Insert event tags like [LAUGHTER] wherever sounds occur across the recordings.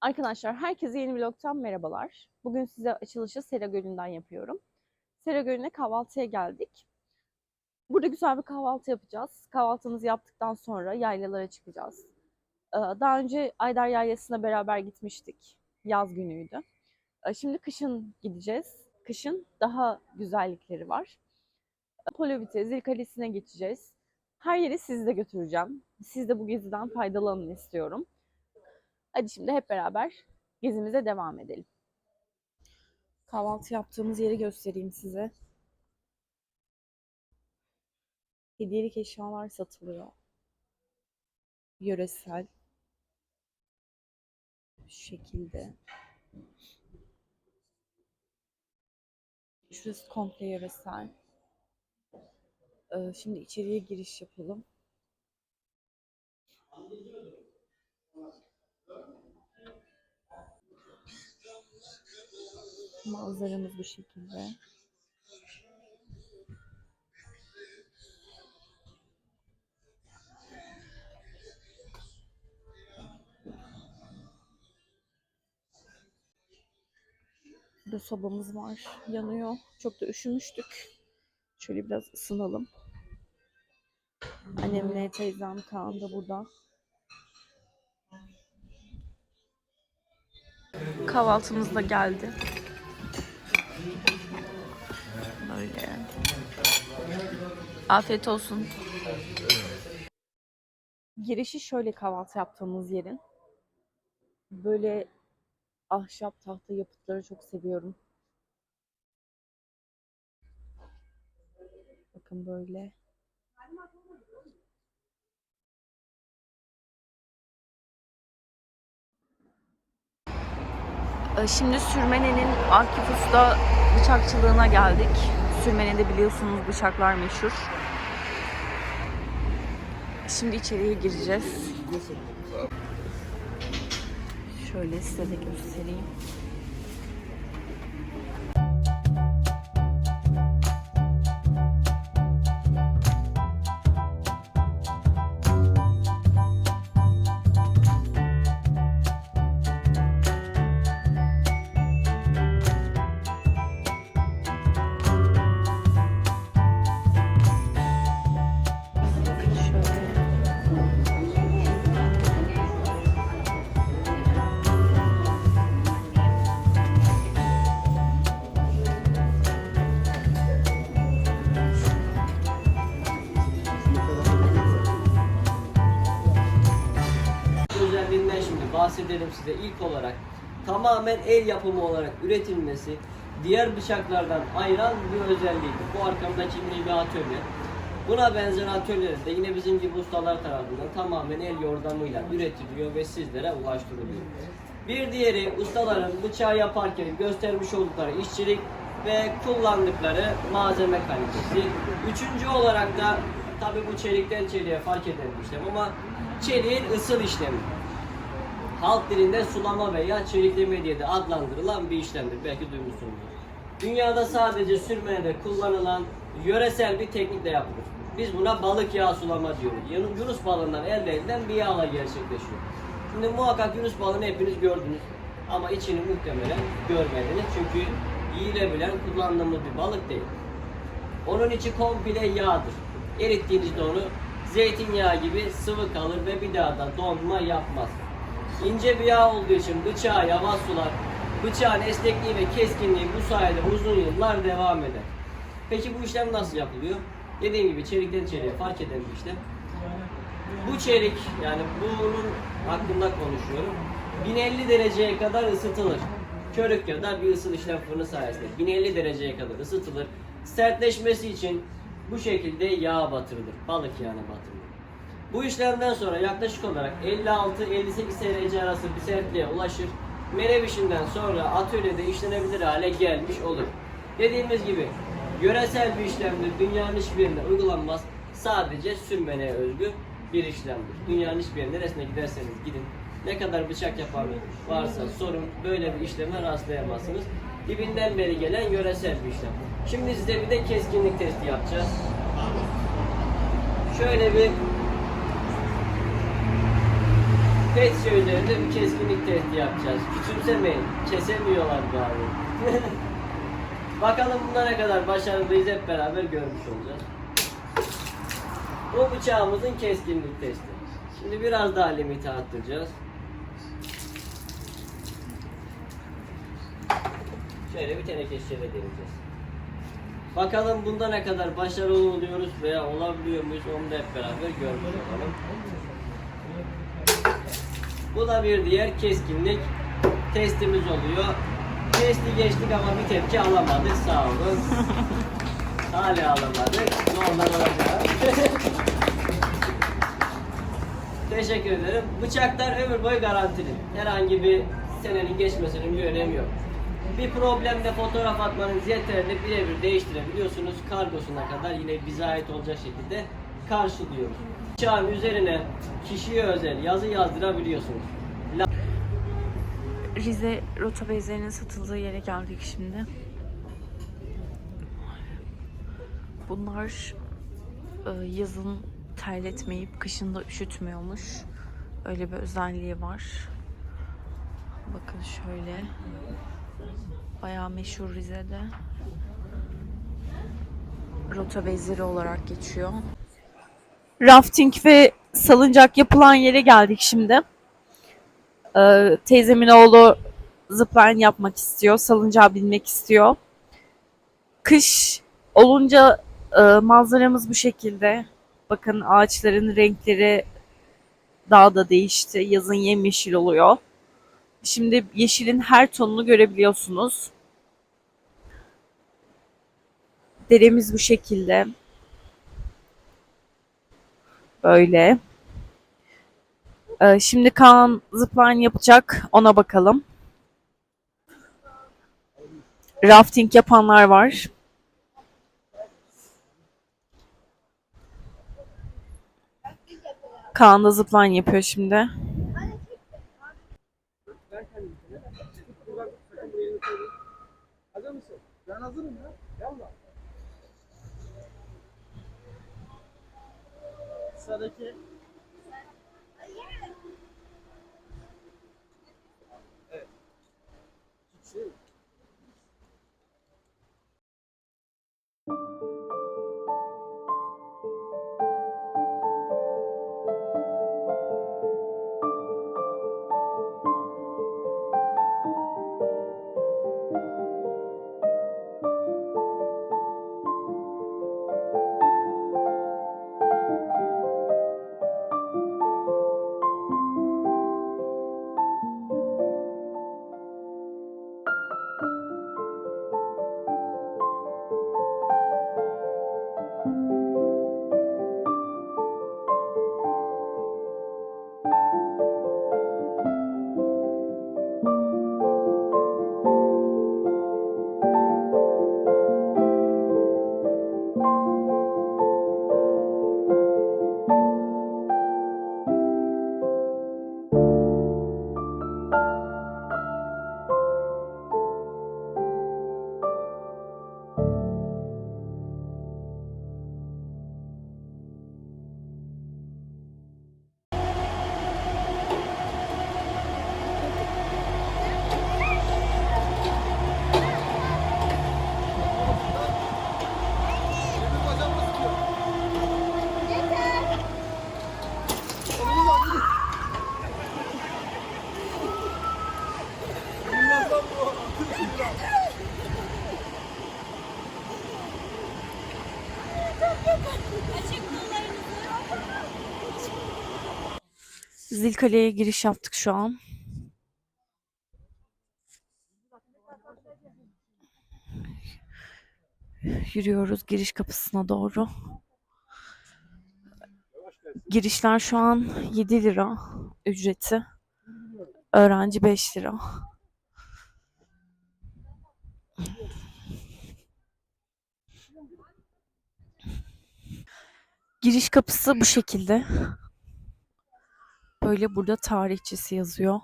Arkadaşlar herkese yeni vlogtan merhabalar. Bugün size açılışı Sera Gölü'nden yapıyorum. Sera Gölü'ne kahvaltıya geldik. Burada güzel bir kahvaltı yapacağız. Kahvaltımızı yaptıktan sonra yaylalara çıkacağız. Ee, Daha önce Aydar Yaylası'na beraber gitmiştik. Yaz günüydü. Ee, Şimdi kışın gideceğiz. Kışın daha güzellikleri var. Polovite, Zil Kalesi'ne geçeceğiz. Her yeri sizi de götüreceğim. Siz de bu geziden faydalanın istiyorum. Hadi şimdi hep beraber gezimize devam edelim. Kahvaltı yaptığımız yeri göstereyim size. Hediyelik eşyalar satılıyor. Yöresel. Şu şekilde. Şurası komple yöresel. Ee, Şimdi içeriye giriş yapalım. Manzaramız bu şekilde. Burada sobamız var. Yanıyor. Çok da üşümüştük. Şöyle biraz ısınalım. Annemle teyzem Kaan da burada. Kahvaltımız da geldi. Böyle. Afiyet olsun. Girişi şöyle kahvaltı yaptığımız yerin. Böyle ahşap tahta yapıtları çok seviyorum. Bakın böyle. Ee, Şimdi Sürmene'nin Akif Usta bıçakçılığına geldik. Sürmene'de biliyorsunuz bıçaklar meşhur. Şimdi içeriye gireceğiz. Şöyle size de göstereyim. Bahsedelim size. İlk olarak tamamen el yapımı olarak üretilmesi diğer bıçaklardan ayıran bir özelliğidir. Bu arkamdaki yine bir atölye. Buna benzer atölyeler de yine bizim gibi ustalar tarafından tamamen el yordamıyla üretiliyor ve sizlere ulaştırılıyor. Bir diğeri ustaların bıçağı yaparken göstermiş oldukları işçilik ve kullandıkları malzeme kalitesi. Üçüncü olarak da tabi bu çelikten çeliğe fark eden ama çeliğin ısıl işlemi halk dilinde sulama veya çelikleme diye de adlandırılan bir işlemdir. Belki duymuşsunuzdur. Dünyada sadece sürmede kullanılan yöresel bir teknikle yapılır. Biz buna balık yağı sulama diyoruz. Yun- Yunus balığından elde edilen bir yağla gerçekleşiyor. Şimdi muhakkak Yunus balığını hepiniz gördünüz. Ama içini muhtemelen görmediniz. Çünkü yiyilebilen, kullandığımız bir balık değil. Onun içi komple yağdır. Erittiğinizde onu zeytinyağı gibi sıvı kalır ve bir daha da donma yapmaz. İnce bir yağ olduğu için bıçağı yavaş sular. Bıçağın esnekliği ve keskinliği bu sayede uzun yıllar devam eder. Peki bu işlem nasıl yapılıyor? Dediğim gibi çelikten çeliğe fark eden bir işlem. Bu çelik yani bunun hakkında konuşuyorum. 1050 dereceye kadar ısıtılır. Körük ya da bir ısıl işlem fırını sayesinde 1050 dereceye kadar ısıtılır. Sertleşmesi için bu şekilde yağ batırılır. Balık yağına batırılır. Bu işlemden sonra yaklaşık olarak 56-58 derece arası bir sertliğe ulaşır. Menevişinden sonra atölyede işlenebilir hale gelmiş olur. Dediğimiz gibi yöresel bir işlemdir. Dünyanın hiçbir yerinde uygulanmaz. Sadece sürmeneye özgü bir işlemdir. Dünyanın hiçbir yerine neresine giderseniz gidin. Ne kadar bıçak yapan varsa sorun böyle bir işleme rastlayamazsınız. Dibinden beri gelen yöresel bir işlem. Şimdi size bir de keskinlik testi yapacağız. Şöyle bir Pet şişe üzerinde bir keskinlik testi yapacağız. Küçümsemeyin. Kesemiyorlar bari. [LAUGHS] Bakalım bunda ne kadar başarılıyız hep beraber görmüş olacağız. Bu bıçağımızın keskinlik testi. Şimdi biraz daha limiti arttıracağız. Şöyle bir teneke şişede deneyeceğiz. Bakalım bunda ne kadar başarılı oluyoruz veya olabiliyor muyuz onu da hep beraber görmüş olalım. Bu da bir diğer keskinlik testimiz oluyor. Testi geçtik ama bir tepki alamadık sağ olun. [LAUGHS] Hala alamadık. Normal olacak. [LAUGHS] Teşekkür ederim. Bıçaklar ömür boyu garantili. Herhangi bir senenin geçmesinin bir önemi yok. Bir problemde fotoğraf atmanız yeterli. Birebir değiştirebiliyorsunuz. Kargosuna kadar yine bize ait olacak şekilde karşılıyoruz. Bıçağın üzerine kişiye özel yazı yazdırabiliyorsunuz. Rize rota bezlerinin satıldığı yere geldik şimdi. Bunlar e, yazın terletmeyip kışın da üşütmüyormuş. Öyle bir özelliği var. Bakın şöyle. Bayağı meşhur Rize'de. Rota bezleri olarak geçiyor. Rafting ve salıncak yapılan yere geldik şimdi. Ee, teyzemin oğlu zipline yapmak istiyor. Salıncağa binmek istiyor. Kış olunca e, manzaramız bu şekilde. Bakın ağaçların renkleri daha da değişti. Yazın yemyeşil oluyor. Şimdi yeşilin her tonunu görebiliyorsunuz. Deremiz bu şekilde. Böyle. Ee, şimdi Kaan zipline yapacak. Ona bakalım. Rafting yapanlar var. Kaan da zipline yapıyor şimdi. Ben hazırım ya. रास्ता देखिए Zilkale'ye giriş yaptık şu an. Yürüyoruz giriş kapısına doğru. Girişler şu an 7 lira ücreti. Öğrenci 5 lira. Giriş kapısı bu şekilde. Böyle burada tarihçesi yazıyor.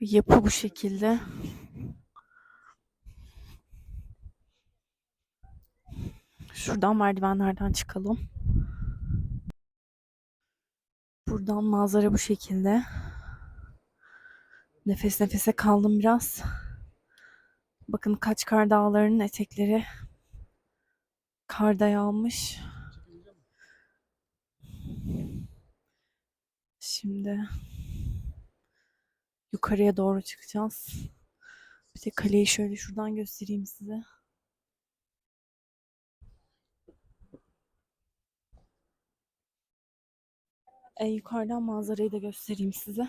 Yapı bu şekilde. Şuradan merdivenlerden çıkalım. Buradan manzara bu şekilde. Nefes nefese kaldım biraz. Bakın Kaçkar Dağları'nın etekleri karda yağmış. Şimdi yukarıya doğru çıkacağız. Bir de kaleyi şöyle şuradan göstereyim size. En yukarıdan manzarayı da göstereyim size.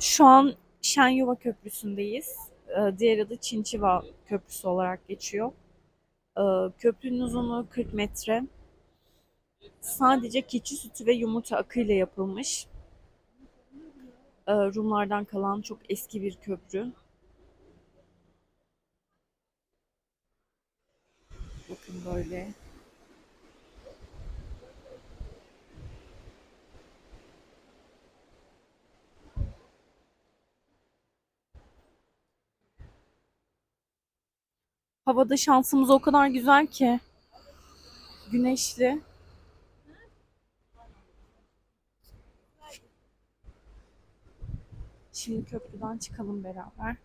Şu an Şenyuva Köprüsü'ndeyiz. Ee, Diğer adı Çinçiva Köprüsü olarak geçiyor. Ee, Köprünün uzunluğu 40 metre. Sadece keçi sütü ve yumurta akıyla yapılmış. Ee, Rumlardan kalan çok eski bir köprü. Bakın böyle. Havada şansımız o kadar güzel ki. Güneşli. Şimdi köprüden çıkalım beraber.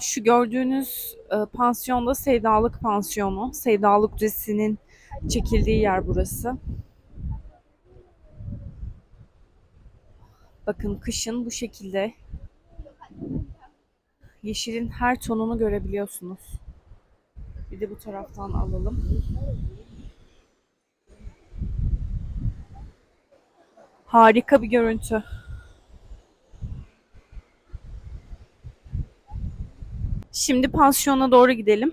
Şu gördüğünüz e, pansiyonda Sevdalık Pansiyonu. Sevdalık dizisinin çekildiği yer burası. Bakın kışın bu şekilde yeşilin her tonunu görebiliyorsunuz. Bir de bu taraftan alalım. Harika bir görüntü. Şimdi pansiyona doğru gidelim.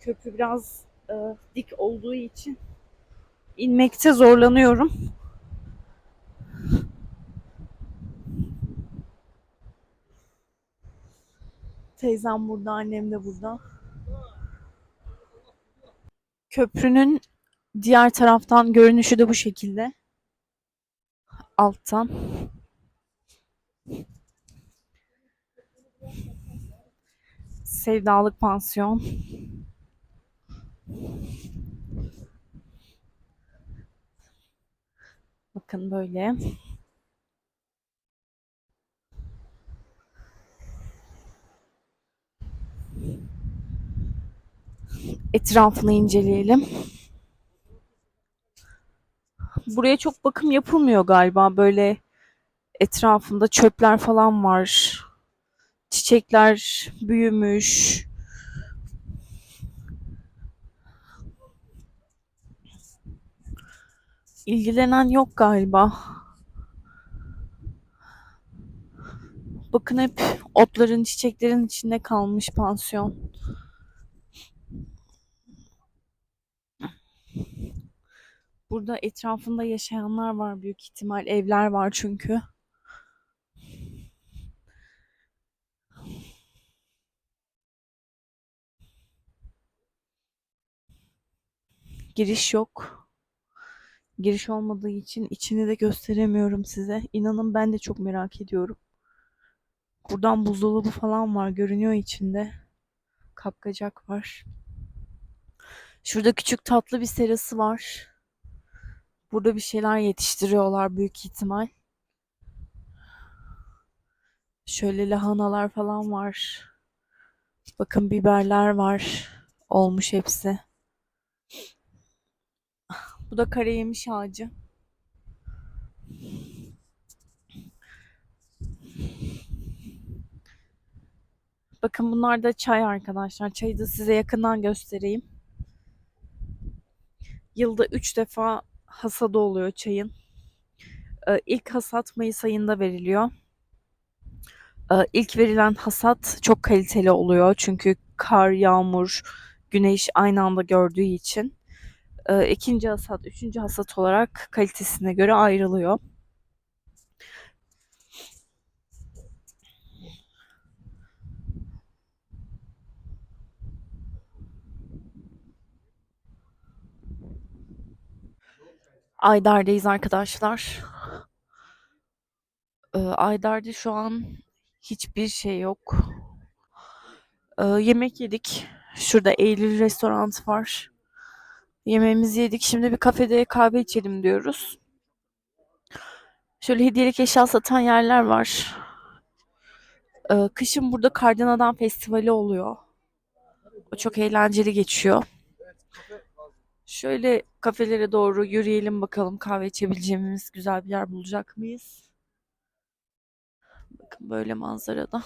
Köprü biraz e, dik olduğu için inmekte zorlanıyorum. Teyzem burada, annem de burada. Köprünün diğer taraftan görünüşü de bu şekilde. Alttan. Sevdalık pansiyon. Bakın böyle. Etrafını inceleyelim. Buraya çok bakım yapılmıyor galiba. Böyle etrafında çöpler falan var. Çiçekler büyümüş. İlgilenen yok galiba. Bakın hep otların, çiçeklerin içinde kalmış pansiyon. Burada etrafında yaşayanlar var büyük ihtimal. Evler var çünkü. Giriş yok. Giriş olmadığı için içini de gösteremiyorum size. İnanın ben de çok merak ediyorum. Buradan buzdolabı falan var. Görünüyor içinde. Kapkacak var. Şurada küçük tatlı bir serası var. Burada bir şeyler yetiştiriyorlar büyük ihtimal. Şöyle lahanalar falan var. Bakın biberler var. Olmuş hepsi. Bu da kara yemiş ağacı. Bakın bunlar da çay arkadaşlar. Çayı da size yakından göstereyim. Yılda 3 defa hasadı oluyor çayın. Ee, İlk hasat Mayıs ayında veriliyor. Ee, İlk verilen hasat çok kaliteli oluyor. Çünkü kar, yağmur, güneş aynı anda gördüğü için. Ee, ikinci hasat, üçüncü hasat olarak kalitesine göre ayrılıyor. Aydar'dayız arkadaşlar. Ee, Aydar'da şu an hiçbir şey yok. Ee, yemek yedik. Şurada Eylül restoran var. Yemeğimizi yedik. Şimdi bir kafede kahve içelim diyoruz. Şöyle hediyelik eşya satan yerler var. Ee, kışın burada Kardan Festivali oluyor. O çok eğlenceli geçiyor. Şöyle kafelere doğru yürüyelim bakalım kahve içebileceğimiz güzel bir yer bulacak mıyız? Bakın böyle manzarada.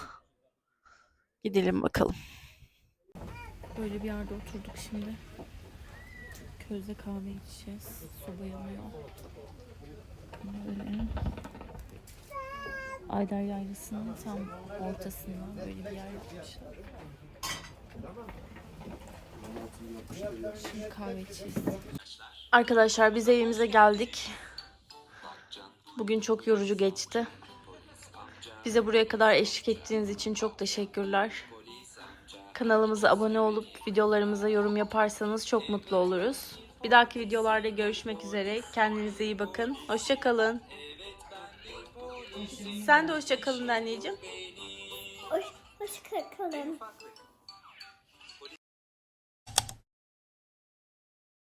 Gidelim bakalım. Böyle bir yerde oturduk şimdi. Közde kahve içeceğiz. Soba yanıyor. Böyle. Aydar Yaylası'nın tam ortasında böyle bir yer yapmışlar. Şimdi kahve içeceğiz. Arkadaşlar biz evimize geldik. Bugün çok yorucu geçti. Bize buraya kadar eşlik ettiğiniz için çok teşekkürler. Kanalımıza abone olup videolarımıza yorum yaparsanız çok mutlu oluruz. Bir dahaki videolarda görüşmek üzere. Kendinize iyi bakın. Hoşçakalın. Sen de hoşçakalın anneciğim. Hoş, hoş kalın.